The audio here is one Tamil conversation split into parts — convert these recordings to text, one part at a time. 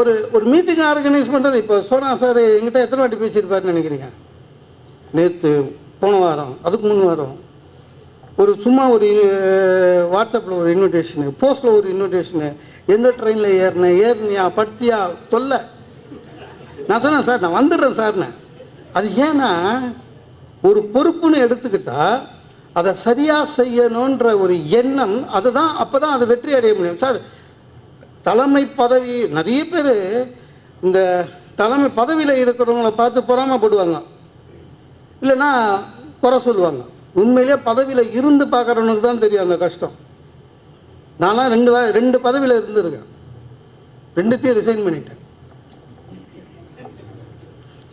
ஒரு ஒரு மீட்டிங் ஆர்கனைஸ் பண்ணுறது இப்போ சோனா சார் எங்கிட்ட எத்தனை வாட்டி பேசியிருப்பாருன்னு நினைக்கிறீங்க? நேற்று போன வாரம் அதுக்கு முன் வாரம். ஒரு சும்மா ஒரு வாட்ஸ்அப்பில் ஒரு இன்விடேஷனு போஸ்ட்டில் ஒரு இன்விடேஷனு எந்த ட்ரெயினில் ஏறினேன் ஏறினியா பட்டியா சொல்ல நான் சொன்னேன் சார் நான் வந்துடுறேன் சார்னு அது ஏன்னா ஒரு பொறுப்புன்னு எடுத்துக்கிட்டா அதை சரியாக செய்யணுன்ற ஒரு எண்ணம் அதுதான் அப்போ தான் அதை வெற்றி அடைய முடியும். சார் தலைமை பதவி நிறைய பேர் இந்த தலைமை பதவியில் இருக்கிறவங்கள பார்த்து பொறாமப்படுவாங்க. இல்லைன்னா குறை சொல்லுவாங்க. உண்மையிலே பதவியில் இருந்து பார்க்குறவனுக்கு தான் தெரியும் அந்த கஷ்டம். நான்லாம் ரெண்டு வா- ரெண்டு பதவியில் இருந்திருக்கேன். ரெண்டுத்தையும் ரிசைன் பண்ணிட்டேன்.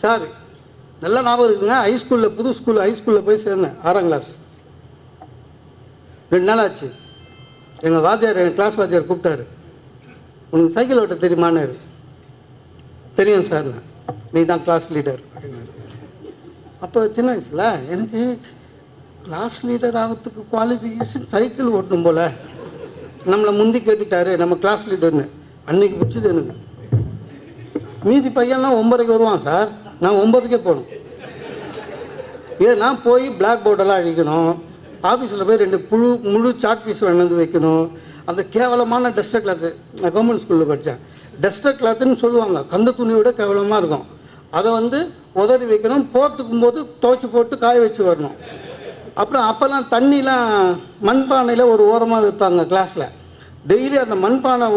சார் நல்ல ஞாபகம் இருக்குங்க. ஹைஸ்கூலில் புது ஸ்கூல் ஹைஸ்கூலில் போய் சேர்ந்தேன். ஆறாம் கிளாஸ் ரெண்டு நாள் ஆச்சு. எங்கள் வாத்தியார் எங்கள் கிளாஸ் வாத்தியார் கூப்பிட்டாரு. உனக்கு சைக்கிள் ஓட்ட தெரியுமான்னு? தெரியும் சார் நீ தான் கிளாஸ் லீடர் அப்போ சின்ன வயசில் எனக்கு கிளாஸ் லீடர் ஆகிறதுக்கு குவாலிஃபிகேஷன் சைக்கிள் ஓட்டணும் போல. நம்மளை முந்தி கேட்டுட்டாரு நம்ம கிளாஸ் லீடர்னு அன்னைக்கு பிடிச்சது எனக்கு. மீதி பையன்லாம் ஒன்பதுக்கு வருவான் சார். நான் ஒன்பதுக்கே போகணும். ஏன்னா போய் பிளாக் போர்டெல்லாம் அழிக்கணும். ஆஃபீஸில் போய் ரெண்டு புழு முழு சாட் பீஸ் வந்து வைக்கணும். அந்த கேவலமான டஸ்டர் கிளாத்து நான் கவர்மெண்ட் ஸ்கூலில் படித்தேன் டஸ்டர் கிளாத்துன்னு சொல்லுவாங்க. கந்த துணியோட கேவலமாக இருக்கும். அதை வந்து உதறி வைக்கணும். போர்த்துக்கும் போது துவைச்சி போட்டு காய வச்சு வரணும். அப்புறம் அப்போல்லாம் தண்ணிலாம் மண்பானையில் ஒரு ஓரமாக வைப்பாங்க கிளாஸில் டெய்லி அந்த மண்பானை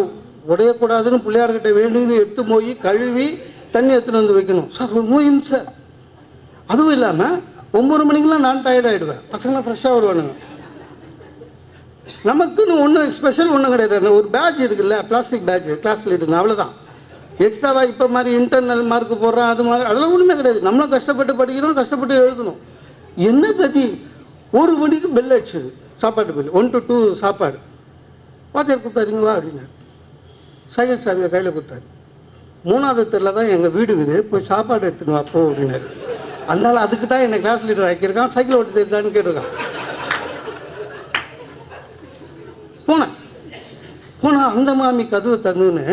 உடையக்கூடாதுன்னு பிள்ளையார்கிட்ட வேணும்னு எடுத்து போய் கழுவி தண்ணி எடுத்துன்னு வந்து வைக்கணும். சார் ரொம்ப சார் அதுவும் இல்லாமல் ஒம்பது மணிக்கெலாம் நான் டயர்ட் ஆகிடுவேன் பசங்களாம் ஃப்ரெஷ்ஷாக வருவானுங்க. நமக்குன்னு ஒன்றும் ஸ்பெஷல் ஒன்றும் கிடையாது. ஒரு பேட்ச் இருக்குல்ல பிளாஸ்டிக் பேட்ச் கிளாஸில் இருக்குங்க. அவ்வளோதான் எக்ஸ்ட்ராவாக இப்போ மாதிரி இன்டர்னல் மார்க் போடுறோம் அது மாதிரி. அதெல்லாம் ஒன்றுமே கிடையாது. நம்மளும் கஷ்டப்பட்டு படிக்கிறோம் கஷ்டப்பட்டு எழுதணும். என்ன கதி? ஒரு மணிக்கு பெல் அடிச்சது. சாப்பாட்டு பில் ஒன் டு டூ சாப்பாடு. வாத்தியார் கொடுத்தாதீங்களா அப்படின்னு. அப்படின்னா சைக்கிள் கையில் கொடுத்தாரு. மூணாவது தெருல தான் எங்கள் வீடு இருக்குது. போய் சாப்பாடு எடுத்துன்னு வா போ அப்படின்னாரு. அதனால அதுக்கு தான் என்னை கிளாஸ் லீடர் ஆக்கியிருக்கான் சைக்கிள் ஓட்டி தெரிஞ்சான்னு கேட்டிருக்கான். போனேன் போனால் அந்த மாமி கதவு தந்துன்னு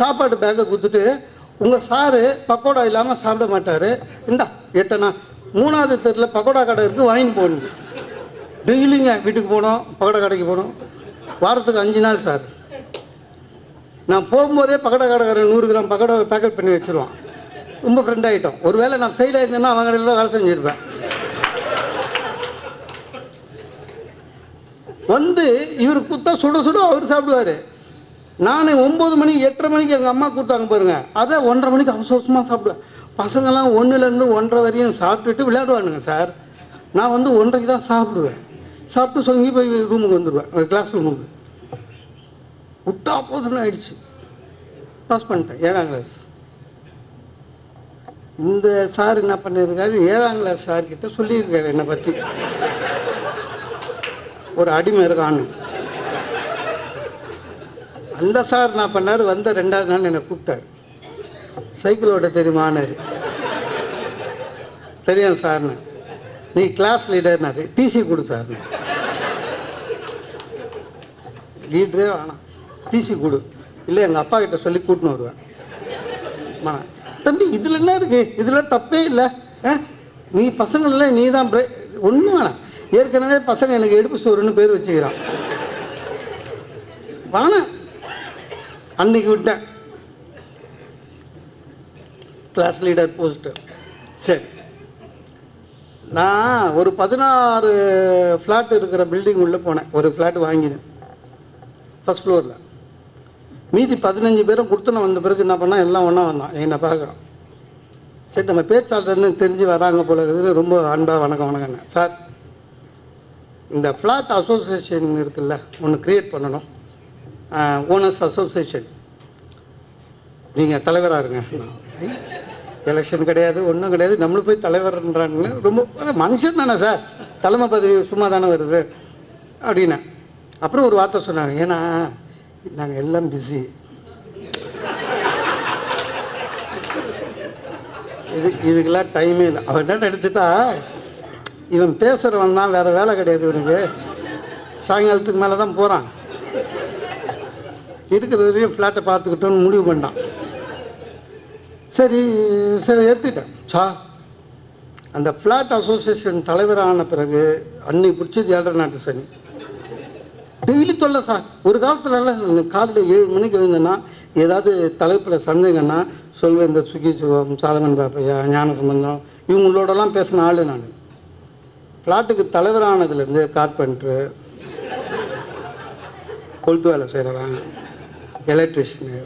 சாப்பாடு பேக்கை கொடுத்துட்டு உங்கள் சாரு பக்கோடா இல்லாமல் சாப்பிட மாட்டார். இந்தா எட்டனா மூணாவது தெருவில் பக்கோடா கடை இருக்குது வாங்கி போகணும் டெய்லிங்க வீட்டுக்கு போனோம் பக்கோடா கடைக்கு போனோம். வாரத்துக்கு அஞ்சு நாள் சார் நான் போகும்போதே பக்கோடா கடைக்காரன் நூறு கிராம் பக்கோடா பேக்கெட் பண்ணி வச்சுருவான். ரொம்ப ஃப்ரெண்ட் ஆகிட்டோம் ஒருவேளை நான் ஃபெயில் ஆயிருந்தேன்னா அவங்க கடையில் தான் வேலை செஞ்சுருப்பேன். வந்து இவர் குத்தா சுட சுட அவர் சாப்பிடுவார். நான் ஒம்பது மணி எட்டரை மணிக்கு எங்கள் அம்மா கூட்டாங்க பாருங்க. அதை ஒன்றரை மணிக்கு அவசரமாக சாப்பிடுவேன் பசங்கள்லாம் ஒன்றுலேருந்து ஒன்றரை வரையும் சாப்பிட்டுட்டு விளையாடுவானுங்க சார். நான் வந்து ஒன்றைக்கு தான் சாப்பிடுவேன். சாப்பிட்டு சொங்கி போய் ரூமுக்கு வந்துடுவேன் கிளாஸ் ரூமுக்கு விட்டா போதுன்னு ஆயிடுச்சு. பாஸ் பண்ணிட்டேன். ஏழாம் கிளாஸ் இந்த சார் என்ன பண்ணியிருக்காரு ஏழாம் கிளாஸ் சார்கிட்ட சொல்லியிருக்காரு என்னை பற்றி ஒரு அடிமை இருக்கான்னு. அந்த சார் என்ன பண்ணார்? வந்த ரெண்டாவது நாள் என்னை கூப்பிட்டாரு. சைக்கிள் ஓட்ட தெரியுமானாரு தெரியும் சார்னு. நீ கிளாஸ் லீடர்னாரு டிசி கொடு சார்னு. லீடரே வேணாம். டிசி கொடு. இல்லை எங்கள் அப்பா கிட்ட சொல்லி கூட்டின்னு வருவேன். அம்மா, தம்பி இதில் என்ன இருக்கு? இதில் தப்பே இல்லை. ஆ? நீ பசங்களில் நீ தான் ஒன்றும் வேணாம். ஏற்கனவே பசங்க எனக்கு எடுப்பு சோறுன்னு பேர் வச்சுக்கிறான். வாணா. அன்னைக்கு விட்டேன். கிளாஸ் லீடர் போஸ்ட்டு சரி. நான் ஒரு பதினாறு ஃப்ளாட் இருக்கிற பில்டிங் உள்ளே போனேன். ஒரு ஃப்ளாட் வாங்கினேன். ஃபஸ்ட் ஃப்ளோரில் மீதி பதினஞ்சு பேரும் கொடுத்துன வந்த பிறகு என்ன பண்ணால் எல்லாம் ஒன்றா வந்தான் என்னை பார்க்குறோம். சரி நம்ம பேச்சாளர்னு தெரிஞ்சு வராங்க போல இருக்குது. ரொம்ப அன்பாக வணக்கம் வணக்கங்க. சார் இந்த ஃப்ளாட் அசோசியேஷன் இருக்குல்ல ஒன்று க்ரியேட் பண்ணணும். ஓனர்ஸ் அசோசியேஷன் நீங்கள் தலைவராக இருங்க. எலெக்ஷன் கிடையாது ஒன்றும் கிடையாது. நம்மளும் போய் தலைவர்ன்றாங்க ரொம்ப மனுஷன் தானே சார். தலைமை பதவி சும்மா தானே வருது. அப்படின்னு. அப்புறம் ஒரு வார்த்தை சொன்னாங்க. ஏன்னா நாங்கள் எல்லாம் பிஸி இது இதுக்கெல்லாம் டைமே இல்லை. அவன் என்ன நினச்சிட்டா இவன் பேசுகிறவன் தான் வேறு வேலை கிடையாது இவனுக்கு. சாயங்காலத்துக்கு மேலே தான் போகிறான் இருக்கிற வரையும் ஃப்ளாட்டை பார்த்துக்கிட்டோன்னு முடிவு பண்ணான் சரி சரி ஏற்றுக்கிட்டேன் சா அந்த ஃப்ளாட் அசோசியேஷன் தலைவரான பிறகு அன்னை பிடிச்சது ஏழரை நாட்டு சனி. டெய்லி தொல்லை சார். ஒரு காலத்துலலாம் காலையில் ஏழு மணிக்கு எழுந்தேன்னா ஏதாவது தலைப்பில் சந்தேகம்னா சொல்வேன் இந்த சுகி சிவம் சாலமன் பாப்பையா ஞான சம்பந்தம் இவங்களோடலாம் பேசின ஆள் நான். ஃப்ளாட்டுக்கு தலைவரானதுலேருந்து கார்பெண்ட்ரு கொளுத்து வேலை செய்கிறவன் எலக்ட்ரிஷியனு.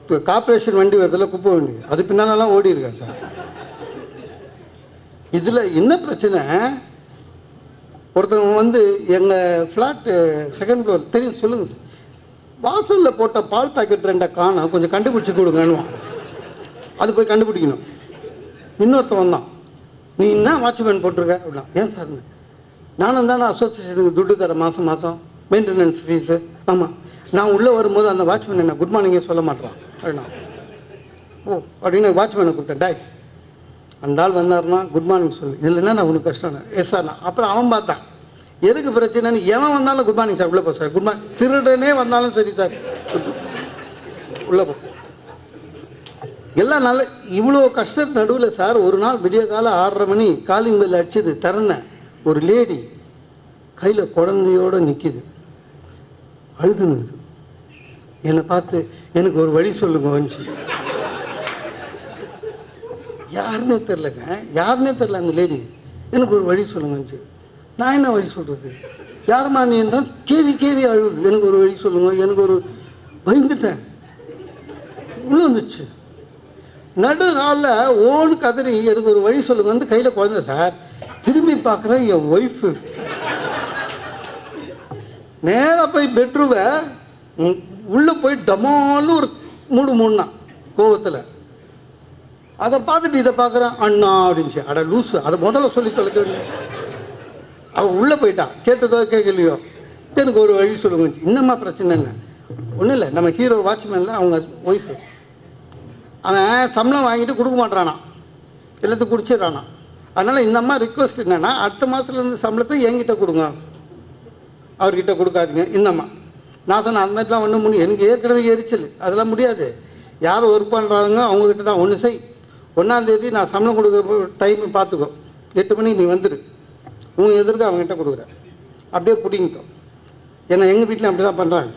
இப்போ கார்பரேஷன் வண்டி வருதுல குப்பை வண்டி. அது பின்னாலெல்லாம் ஓடி இருக்கேன் சார். இதில் என்ன பிரச்சனை? ஒருத்தவங்க வந்து எங்கள் ஃப்ளாட்டு செகண்ட் ஃப்ளோர் தெரியும் சொல்லுங்கள் வாசலில் போட்ட பால் பாக்கெட் ரெண்டை காணும் கொஞ்சம் கண்டுபிடிச்சி கொடுங்கன்னுவான். அது போய் கண்டுபிடிக்கணும். இன்னொருத்தன் வந்தான் நீ என்ன வாட்ச்மேன் போட்டிருக்க? அப்படின்னா ஏன் சார் நானும் தானே அசோசியேஷனுக்கு துட்டு தரேன் மாதம் மாதம் மெயின்டெனன்ஸ் ஃபீஸு ஆமாம் நான் உள்ளே வரும்போது அந்த வாட்ச்மேன் என்ன குட் மார்னிங்கே சொல்ல மாட்டேறான் அப்படின்னா ஓ அப்படின்னு வாட்ச்மேனை கூப்பிட்டேன் டாய் அந்த ஆள் வந்தாருன்னா குட் மார்னிங் சொல்லு இதில் என்ன நான் உனக்கு கஷ்டம் எஸ் சார் அப்புறம் அவன் பார்த்தான். எதுக்கு பிரச்சனைன்னு? எவன் வந்தாலும் குட் மார்னிங் சார் உள்ளே போ சார் குட் மார்னிங் திருடனே வந்தாலும் சரி சார் உள்ளே போ. எல்லாம் நல்ல இவ்வளோ கஷ்டத்து நடுவில் சார் ஒரு நாள் விடிய காலம் ஆறரை மணி காலிங் பெல் அடிச்சது திறன ஒரு லேடி கையில் குழந்தையோட நிற்கிது அழுதுனுது என்னை பார்த்து எனக்கு ஒரு வழி சொல்லுங்க வந்துச்சு யாருன்னே தெரிலங்க யாருன்னே தெரில அந்த லேடி எனக்கு ஒரு வழி சொல்லுங்கன்னு நான் என்ன வழி சொல்கிறது யாரும்மா நீ என்றால் கேவி கேவி அழுகுது எனக்கு ஒரு வழி சொல்லுங்க. எனக்கு ஒரு பயந்துட்டேன். உள்ள வந்துச்சு. நடு நாளில் ஓன் கதறி எனக்கு ஒரு வழி சொல்லுங்க வந்து கையில் குழந்த சார். திரும்பி பார்க்குறேன் என் ஒய்ஃபு நேராக போய் பெட்ரூமை உள்ளே போய் டமாலும் ஒரு மூடு மூணுனா கோவத்தில். அதை பார்த்துட்டு இதை பார்க்குறேன். அண்ணா அப்படின்ச்சு அட லூஸு அதை முதல்ல சொல்லி தொலைக்க அவன் உள்ளே போயிட்டான். கேட்டதோ கேட்கலையோ. எனக்கு ஒரு வழி சொல்லுங்க. இன்னமா பிரச்சனை என்ன ஒன்றும் இல்லை. நம்ம ஹீரோ வாட்ச்மேனில் அவங்க ஒய்ஃபு அவன் சம்பளம் வாங்கிட்டு கொடுக்க மாட்டானா எல்லாத்தையும் குடிச்சிடறானா அதனால் இந்த அம்மா ரிக்வஸ்ட் என்னென்னா அடுத்த மாதத்துலேருந்து சம்பளத்தை என்கிட்ட கொடுங்க. அவர்கிட்ட கொடுக்காதீங்க. இந்தம்மா நான் சொன்னேன் அந்த மாதிரிலாம் ஒன்றும் முடியும் எனக்கு ஏற்கனவே எரிச்சல். அதெல்லாம் முடியாது. யார் ஒர்க் பண்ணுறாங்க அவங்கக்கிட்ட தான். ஒன்று செய். ஒன்றாந்தேதி நான் சம்பளம் கொடுக்குற டைம் பார்த்துக்கோ. எட்டு மணிக்கு நீ வந்துடு உன் எதிர்க்க அவங்ககிட்ட கொடுக்குற அப்படியே பிடிங்கிட்டோம் ஏன்னா எங்கள் வீட்டில் அப்படி தான் பண்ணுறாங்க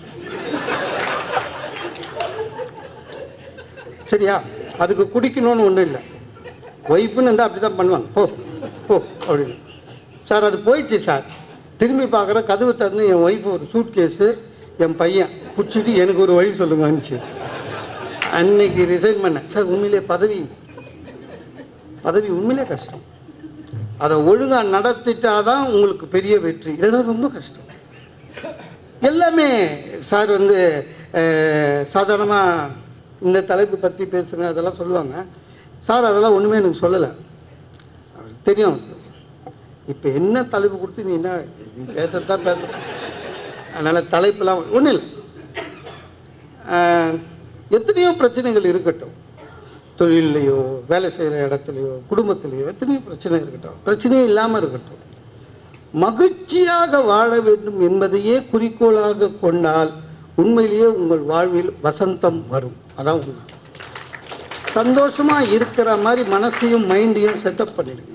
சரியா? அதுக்கு குடிக்கணும்னு ஒன்றும் இல்லை. ஒய்ஃபுன்னு இருந்தால் அப்படி தான் பண்ணுவாங்க. போ போ அப்படின்னு. சார் அது போயிடுச்சு சார் திரும்பி பார்க்குற கதவு திறந்து என் ஒய்ஃப் ஒரு சூட் கேஸு என் பையன் பிடிச்சிட்டு எனக்கு ஒரு வழி சொல்லுங்க வந்துச்சு அன்னைக்கு ரிசைன் பண்ணேன். சார் உண்மையிலே பதவி பதவி உண்மையிலே கஷ்டம். அதை ஒழுங்காக நடத்திட்டாதான் உங்களுக்கு பெரிய வெற்றி. இதெல்லாம் ரொம்ப கஷ்டம். எல்லாமே சார் வந்து சாதாரணமாக இந்த தலைப்பு பற்றி பேசுங்க அதெல்லாம் சொல்லுவாங்க. சார் அதெல்லாம் ஒன்றுமே எனக்கு சொல்லலை. தெரியும். இப்போ என்ன தலைப்பு கொடுத்து நீ என்ன நீ பேசத்தான் பேச அதனால் தலைப்பெல்லாம் ஒன்றும் இல்லை. எத்தனையோ பிரச்சனைகள் இருக்கட்டும். தொழிலையோ வேலை செய்கிற இடத்துலையோ குடும்பத்திலையோ எத்தனையோ பிரச்சனை இருக்கட்டும். பிரச்சனையே இல்லாமல் இருக்கட்டும். மகிழ்ச்சியாக வாழ வேண்டும் என்பதையே குறிக்கோளாக கொண்டால் உண்மையிலேயே உங்கள் வாழ்வில் வசந்தம் வரும். அதான் உண்மை. சந்தோஷமாக இருக்கிற மாதிரி மனசையும் மைண்டையும் செட்டப் பண்ணிடுங்க.